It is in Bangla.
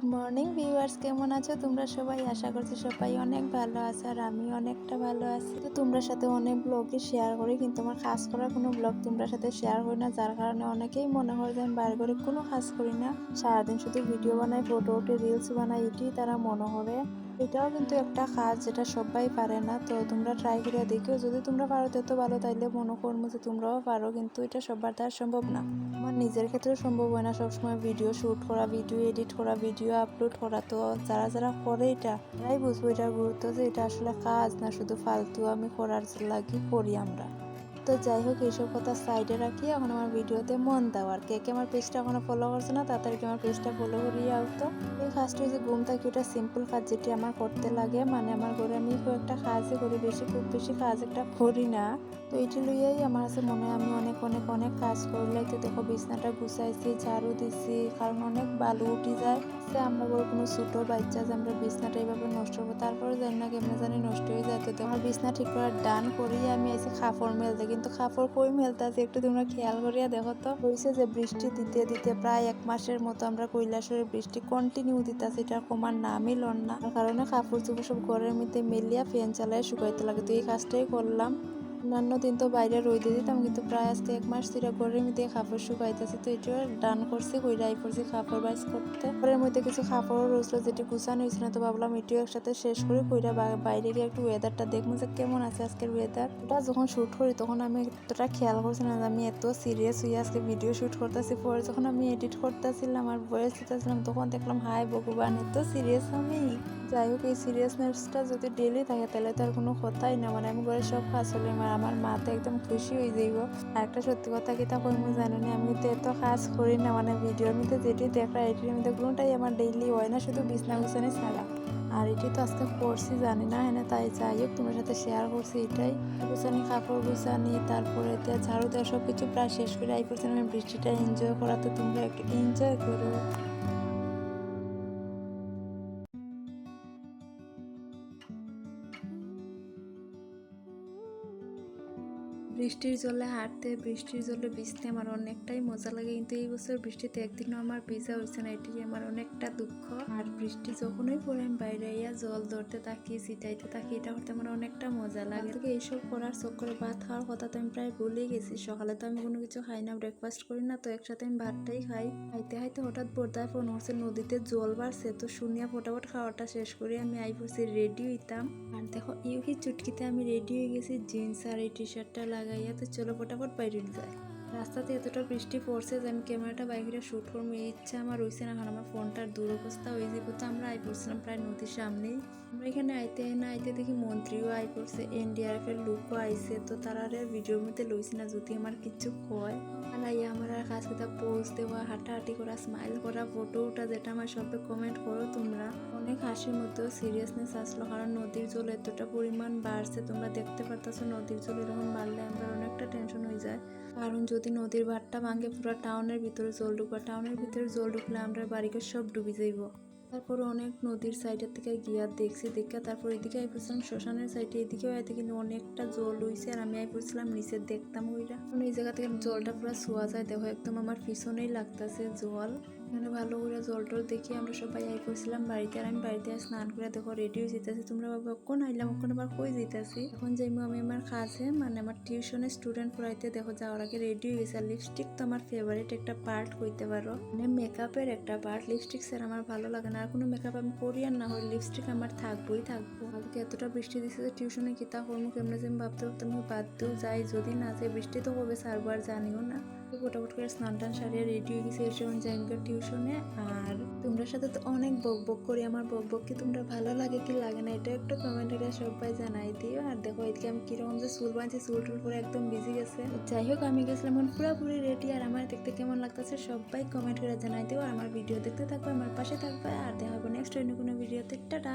গুড মর্নিং ভিউয়ার্স কেমন আছো? তোমরা সবাই? আশা করছি সবাই অনেক ভালো আছো আর আমি অনেকটা ভালো আছি। তো তোমরা সাথে অনেক ব্লগই শেয়ার করি, কিন্তু আমার কাজ করার কোনো ব্লগ তোমরা সাথে শেয়ার করি না, যার কারণে অনেকেই মনে হয় যে আমি বার করে কোনো কাজ করি না। সারাদিন শুধু ভিডিও বানাই ফটো উঠে রিলস বানাই এটি তারা মনে করে। এটাও কিন্তু একটা কাজ যেটা সবাই পারে না। তো তোমরা ট্রাই করে দেখো। যদি তোমরা পারো তো ভালো, তাইলে মনে করব যে তোমরাও পারো, কিন্তু এটা সবার দ্বারা সম্ভব না। আমার নিজের ক্ষেত্রেও সম্ভব হয় না সবসময় ভিডিও শ্যুট করা ভিডিও এডিট করা ভিডিও আপলোড করা। তো যারা যারা করে এটা, তারাই বুঝব এটার গুরুত্ব যে এটা আসলে কাজ না, শুধু ফালতু আমি করার লাগি করি আমরা। তো যাই হোক, এইসব কথা সাইডে রাখি। এখন আমার ভিডিওতে মন দাও। আর কে কে আমার পেজটা এখনও ফলো করছে না, তাড়াতাড়ি আমার পেজটা ফলো করিয়ে আও তো। এই কাজটা যে ঘুম থাকি ওটা সিম্পল কাজ যেটি আমার করতে লাগে মানে আমার ঘরে আমি খুব একটা কাজই করি বেশি, খুব বেশি কাজ একটা করি না। তো এটি লইয়াই আমার কাছে মনে হয় আমি অনেক অনেক অনেক কাজ করলে, তো দেখো বিছনাটা গুছাইছি, ঝাড়ু দিছি, কারণ অনেক বালু উঠি যায়। সে আমরা বড় কোনো ছোটো বাচ্চা যে আমরা বিছনাটা এইভাবে নষ্ট করব, তারপরে জানি না কেমন জানি নষ্ট হয়ে যায়। তো আমার বিছনা ঠিক করার ডান করিয়ে আমি এসে কাপড় মেলতে। কিন্তু কাপড় কই মেলতে আছে একটু তোমরা খেয়াল করিয়া দেখো তো। হয়েছে যে বৃষ্টি দিতে দিতে প্রায় এক মাসের মতো আমরা কৈলাসরের বৃষ্টি কন্টিনিউ দিতেছি এটা কমার নামই লন না। কারণে কাপড় চোপড় সব ঘরের মধ্যে মেলিয়া ফ্যান চালায় শুকাইতে লাগে। তো এই কাজটাই করলাম। অন্যান্য দিন তো বাইরে রইতে দিতাম, কিন্তু প্রায় আজকে এক মাস ধরে ঘরের মধ্যে কাপড় শুকাইতেছে, তো এটা ডান করছি কইরাই পড়ছি কাপড় বাইস করতে। ঘরের মধ্যে কিছু কাপড়ও রয়েছিল যেটি গুছানো হয়েছিল তো ভাবলাম এটিও একসাথে শেষ করে, কইরা বাইরে গিয়ে একটু ওয়েদারটা দেখব, যে কেমন আছে আজকের ওয়েদার ওটা যখন শুট করি, তখন আমি এতটা খেয়াল করছি না আমি এত সিরিয়াস হয়ে আজকে ভিডিও শুট করতেছি। পরে যখন আমি এডিট করতেছিলাম আর ভয়েস দিতেছিলাম, তখন দেখলাম হাই ভগবান, এত সিরিয়াস আমি। যাই হোক, এই সিরিয়াসনেসটা যদি ডেলি থাকে, তাহলে তো আর কোনো কথাই না মানে আমি ঘরে সব কাজ হলে আমার মা তো একদম খুশি হয়ে যাইব। আর একটা সত্যি কথা কি তা কইমু জানো না, আমি তো এত কাজ করি না মানে ভিডিওর মধ্যে যেটি দেখা এটির মধ্যে কোনোটাই আমার ডেইলি হয় না, শুধু বিছনা গুছানি ছাড়া। আর এটি তো আজকে করছি, জানি না হ্যাঁ তাই যাই হোক, তোমার সাথে শেয়ার করছি এটাই। গুছানি, কাপড় গুছানি, তারপরে ঝাড়ু দেওয়া সব কিছু প্রায় শেষ করে আই করছি আমি বৃষ্টিটা এনজয় করা তো তোমরা একটু এনজয় করো। বৃষ্টির জলে হাঁটতে, বৃষ্টির জলে ভিজতে আমার অনেকটাই মজা লাগে। কিন্তু এই বছর বৃষ্টিতে একদিনও আমার ভিজা হয়েছে না, এটি আমার অনেকটা দুঃখ। আর বৃষ্টি যখনই পড়ে, আমি বাইরে ইয়া জল ধরতে থাকি, ছিটাইতে থাকি, এটা করতে আমার অনেকটা মজা লাগে। থেকে এইসব করার চক্করে ভাত খাওয়ার কথা তো আমি প্রায় ভুলেই গেছি। সকালে তো আমি কোনো কিছু খাই না ব্রেকফাস্ট করি না, তো একসাথে আমি ভাতটাই খাই। খাইতে খাইতে হঠাৎ বোরদায় ফোন হচ্ছে নদীতে জল বাড়ছে, তো শুনিয়া ফটাফট খাওয়াটা শেষ করে। আমি আই পড়ছি রেডি হইতাম। আর দেখো ইউকি চুটকিতে আমি রেডি হয়ে গেছি, জিন্স আর এই টি শার্টটা লাগাইয়া তো চলো ফটাফট বাইরে যায় রাস্তাতে এতটা বৃষ্টি পড়ছে যে আমি ক্যামেরাটা বাইরে শ্যুট করব। ইচ্ছা আমার রয়েছে না, কারণ আমার ফোনটার দুরবস্থা যাব তো আমরা আই পড়ছিলাম প্রায় নদীর সামনেই। আমরা এখানে আইতে না আইতে দেখি মন্ত্রীও আই পড়ছে এনডিআরএফ এর লোকও আইছে। তো তারা ভিডিওর মধ্যে লইছে না, যদি আমার কিছু কয়। আর আইয়া আমার আর কাজ কথা পোজ দেওয়া, হাঁটাহাঁটি করা স্মাইল করা ফটো ওটা যেটা আমার সবে কমেন্ট করো তোমরা। অনেক হাসির মধ্যেও সিরিয়াসনেস আসলো, কারণ নদীর জল এতটা পরিমাণ বাড়ছে, তোমরা দেখতে পারতেছো নদীর জল এরকম বাড়লে আমরা অনেকটা টেনশন হয়ে যায়। কারণ যদি নদীর ভাটটা ভাঙে পুরো টাউনের ভিতরে জল ঢুকবো টাউনের ভিতরে জল ঢুকলে আমরা বাড়িকে সব ডুবে যাইব। তারপর অনেক নদীর সাইডের থেকে গিয়া দেখছি, দেখে তারপর এদিকে আই পড়ছিলাম শ্মশানের সাইডে এদিকে আইতে কিন্তু অনেকটা জল হইছে, আর আমি আই পড়ছিলাম নিচে দেখতাম ওইটা। এই জায়গা থেকে জলটা পুরো শোয়া যায়। দেখো একদম আমার পিছনেই লাগতেছে জল। এখানে ভালো করে জল টল দেখি আমরা সবাই আই পড়ছিলাম বাড়িতে। আর আমি বাড়িতে স্নান করে দেখো রেডি হয়ে যেতেছি। তোমরা বাবা কোন আইলাম? ওখানে আবার কই যেতেছি? এখন যাইমু আমি আমার কাছে মানে আমার টিউশনে স্টুডেন্ট পড়াইতে দেখো, যাওয়ার আগে রেডি হয়ে গেছে। লিপস্টিক তো আমার ফেভারিট একটা পার্ট কইতে পারো। মানে মেকআপের একটা পার্ট লিপস্টিক স্যার আমার ভালো লাগে না। আর কোনো মেকআপ আমি করি আর না হয় লিপস্টিক আমার থাকবোই থাকব। কালকে এতটা বৃষ্টি দিচ্ছে যে টিউশনে কিতা করব কেমনে যে আমি ভাবতে ভাবতে আমি দিও যাই। যদি না যায় বৃষ্টি তো কবে সারবো আর জানিও না। ফটাফট করে স্নান টান সারিয়ে রেডি হয়ে গেছি, এসে যাইমকে টিউশনে আর তোমরা সাথে তো অনেক বক বক করি, আমার বক বক কি তোমরা ভালো লাগে কি লাগে না, এটা একটু কমেন্ট করে সবাই জানাই দিও। আর দেখো, এদিকে আমি কীরকম যে চুল বাঁধছি, চুল টুল করে একদম বিজি গেছে। যাই হোক, আমি গেছিলাম এখন পুরোপুরি রেডি আর আমার দেখতে কেমন লাগতেছে সবাই কমেন্ট করে জানাই দিও। আর আমার ভিডিও দেখতে থাকবে, আমার পাশে থাকবে। আর দেখা নেক্সট অন্য কোনো ভিডিওতে টাটা!